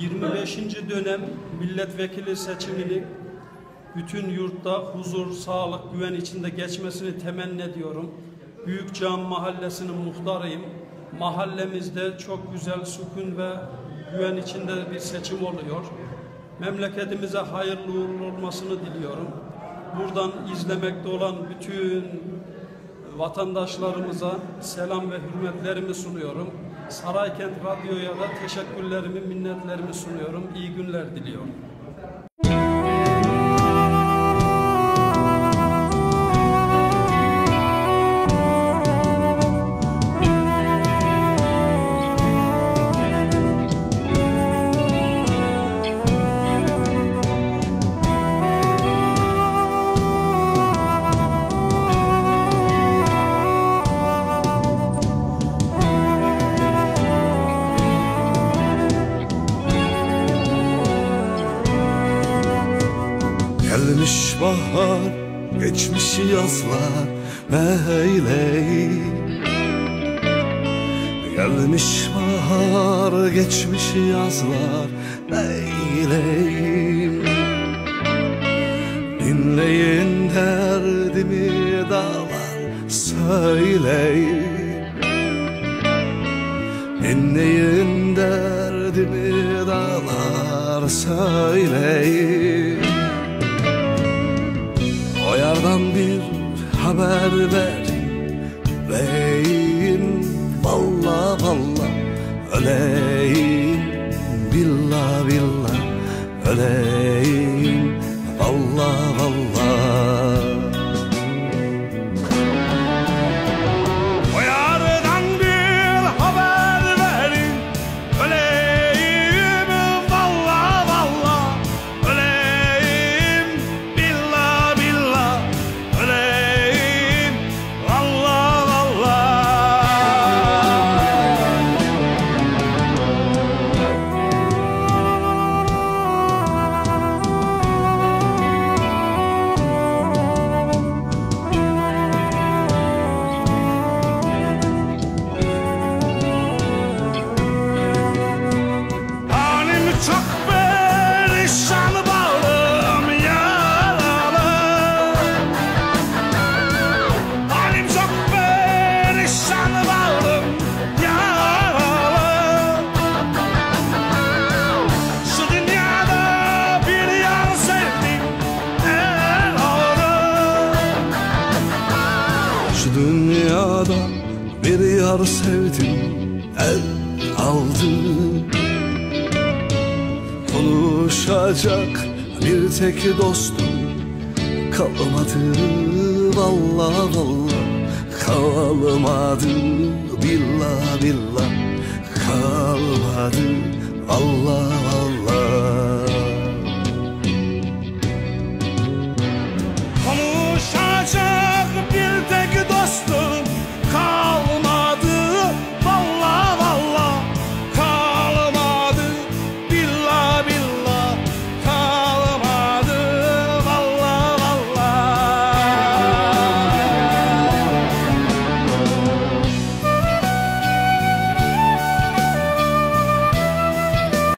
25. dönem milletvekili seçimini bütün yurtta huzur, sağlık, güven içinde geçmesini temenni ediyorum. Büyükcam Mahallesi'nin muhtarıyım. Mahallemizde çok güzel sükun ve güven içinde bir seçim oluyor. Memleketimize hayırlı uğurlu olmasını diliyorum. Buradan izlemekte olan bütün vatandaşlarımıza selam ve hürmetlerimi sunuyorum. Saraykent Radyo'ya da teşekkürlerimi, minnetlerimi sunuyorum. İyi günler diliyorum. Gelmiş bahar, geçmiş yazlar neyleyim Gelmiş bahar, geçmiş yazlar neyleyim Dinleyin derdimi dağlar söyleyin. Dinleyin derdimi dağlar söyleyin haber ver. Beyim valla valla. Öleyim billah billah Öleyim valla valla dünyada bir yar sevdim el aldı. Konuşacak bir tek dostum kalmadı. Valla valla kalmadı. Billah billah kalmadı. Valla valla